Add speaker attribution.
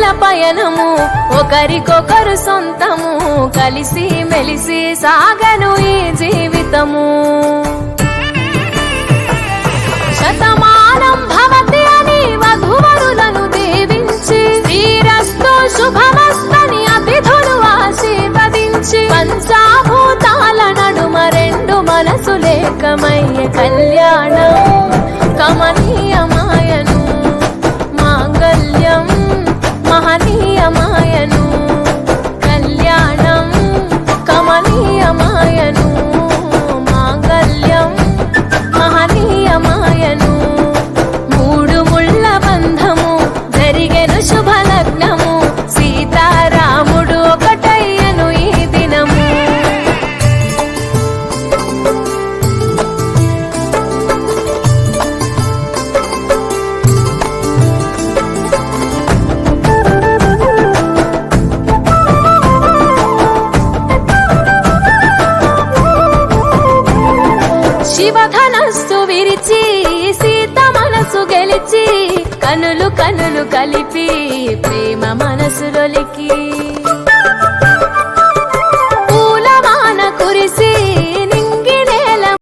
Speaker 1: యుగముల పయనము ఒకరికొకరు సొంతము కలిసి మెలిసి సాగను ఈ జీవితము. శతమానం భవతి అని వధువరులను దీవించి శ్రీరస్తు శుభమస్తని అతిథులు ఆశీర్వదించి పంచాభూతాల నడుమ రెండు మనసు లేకమయ్య కళ్యాణం. శివధనస్సు విరిచి సీత మనసు గెలిచి కనులు కనులు కలిపి ప్రేమ మనసులొలికి